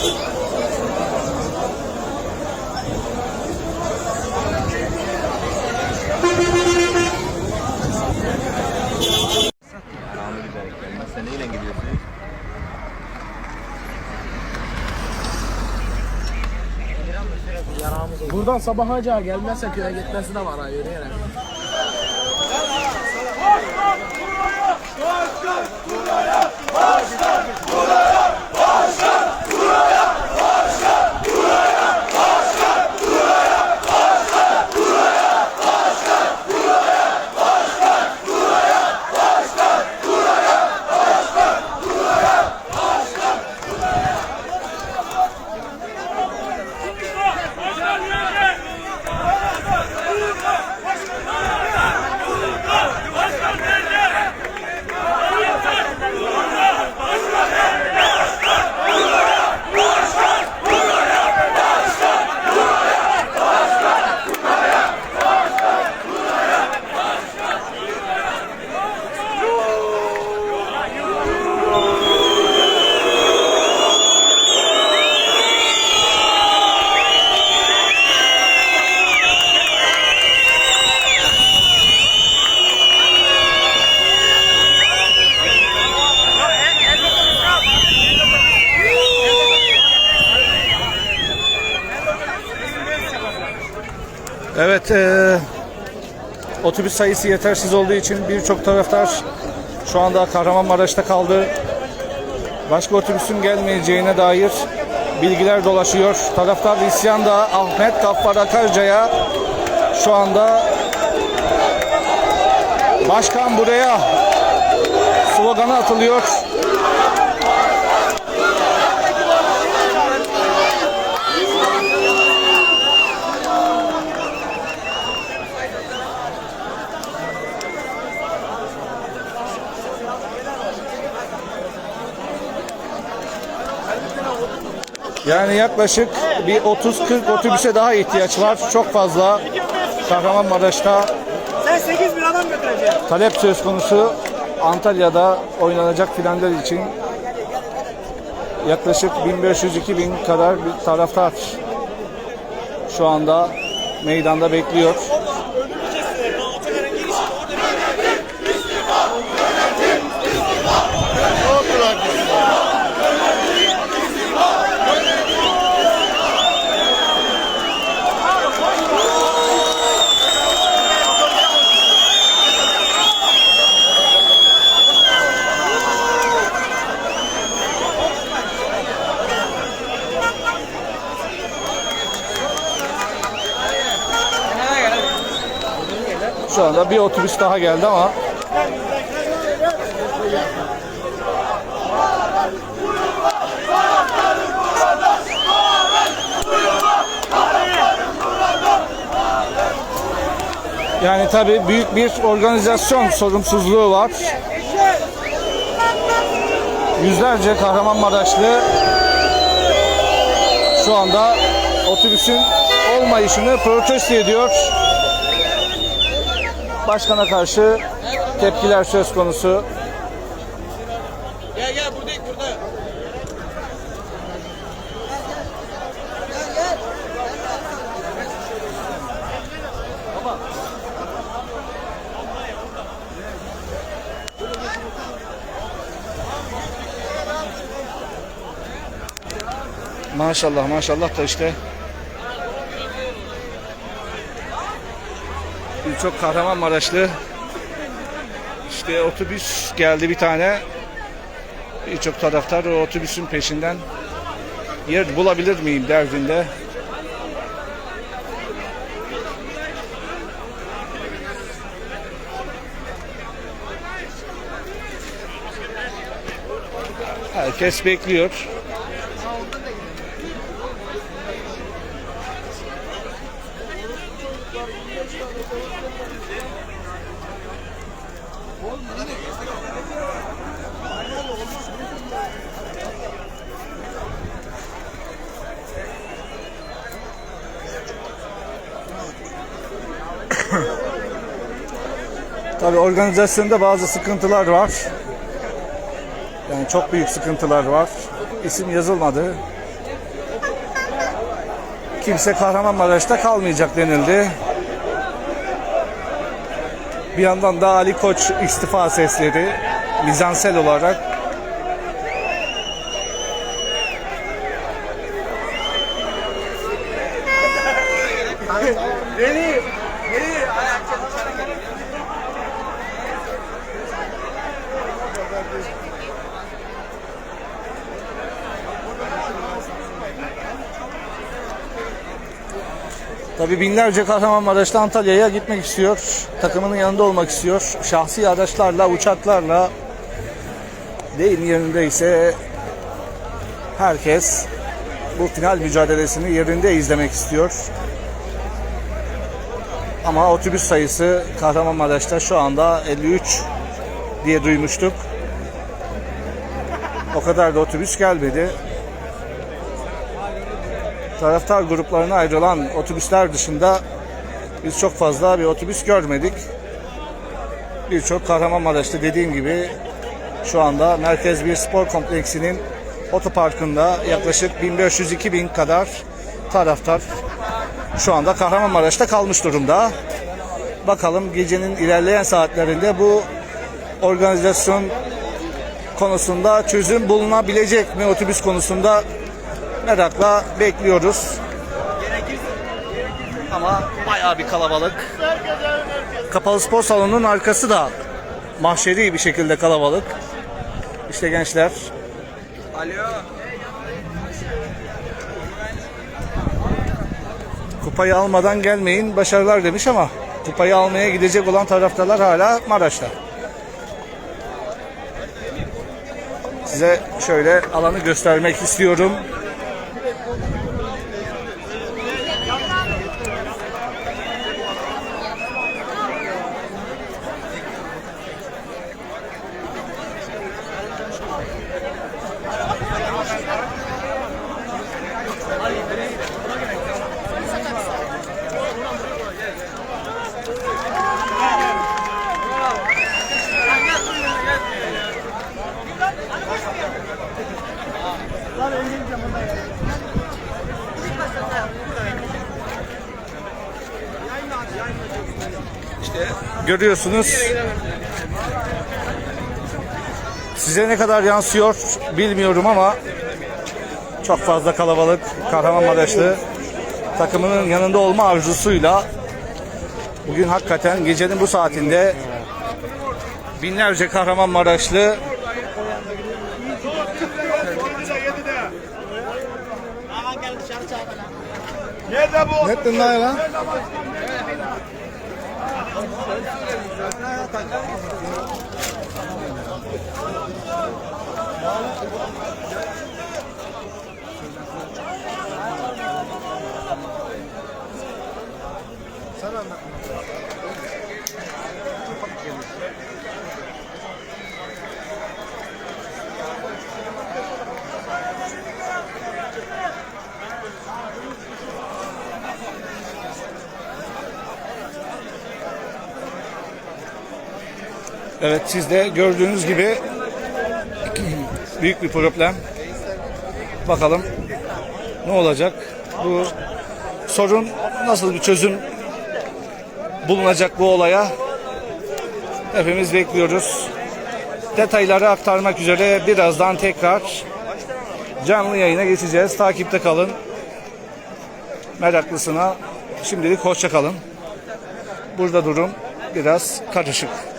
Neyle gidiyorsunuz? Buradan sabah hacığa gelmezse köye gitmesi de var ha yürüyerek. Başkan buraya! Başkan buraya! Evet, eee, otobüs sayısı yetersiz olduğu için birçok taraftar şu anda Kahramanmaraş'ta kaldı. Başka otobüsün gelmeyeceğine dair bilgiler dolaşıyor. Taraftar isyanda Ahmet Gaffar Akarca'ya şu anda Başkan buraya sloganı atılıyor. Yani yaklaşık bir 30-40 otobüse daha ihtiyaç var. Çok fazla Kahramanmaraş'ta Sen 8 bin adam götüreceksin. talep söz konusu. Antalya'da oynanacak finaller için yaklaşık 1500-2000 kadar bir taraftar şu anda meydanda bekliyor. Şu anda bir otobüs daha geldi ama Yani tabii büyük bir organizasyon sorumsuzluğu var. Yüzlerce Kahramanmaraşlı şu anda otobüsün olmayışını protesto ediyor. Başkana karşı tepkiler söz konusu. Gel gel buradayım burada. Maşallah maşallah da işte birçok Kahramanmaraşlı işte otobüs geldi bir tane birçok taraftar o otobüsün peşinden yer bulabilir miyim derdinde. Herkes bekliyor. Tabii organizasyonda bazı sıkıntılar var. Yani çok büyük sıkıntılar var. İsim yazılmadı. Kimse Kahramanmaraş'ta kalmayacak denildi. Bir yandan da Ali Koç istifa sesleri mizansel olarak Veli. Veli. Tabi binlerce Kahramanmaraş'ta Antalya'ya gitmek istiyor. Takımının yanında olmak istiyor. Şahsi araçlarla, uçaklarla deyim yerinde ise herkes bu final mücadelesini yerinde izlemek istiyor. Ama otobüs sayısı Kahramanmaraş'ta şu anda 53 diye duymuştuk. O kadar da otobüs gelmedi. Taraftar gruplarına ayrılan otobüsler dışında biz çok fazla bir otobüs görmedik. Birçok Kahramanmaraş'ta dediğim gibi şu anda Merkez Bir Spor Kompleksinin otoparkında yaklaşık 1500-2000 kadar taraftar şu anda Kahramanmaraş'ta kalmış durumda. Bakalım gecenin ilerleyen saatlerinde bu organizasyon konusunda çözüm bulunabilecek mi otobüs konusunda merakla bekliyoruz. Ama bayağı bir kalabalık. Kapalı spor salonunun arkası da mahşeri bir şekilde kalabalık. İşte gençler. Alo. Kupayı almadan gelmeyin başarılar demiş ama kupayı almaya gidecek olan taraftarlar hala Maraş'ta. Size şöyle alanı göstermek istiyorum. Görüyorsunuz. Size ne kadar yansıyor bilmiyorum ama çok fazla kalabalık Kahramanmaraşlı takımının yanında olma arzusuyla bugün hakikaten gecenin bu saatinde binlerce Kahramanmaraşlı Nerede bu? Ne ettin lan lan? Evet siz de gördüğünüz gibi büyük bir problem. Bakalım ne olacak? Bu sorun nasıl bir çözüm bulunacak bu olaya? Hepimiz bekliyoruz. Detayları aktarmak üzere birazdan tekrar canlı yayına geçeceğiz. Takipte kalın. Meraklısına şimdilik hoşça kalın. Burada durum biraz karışık.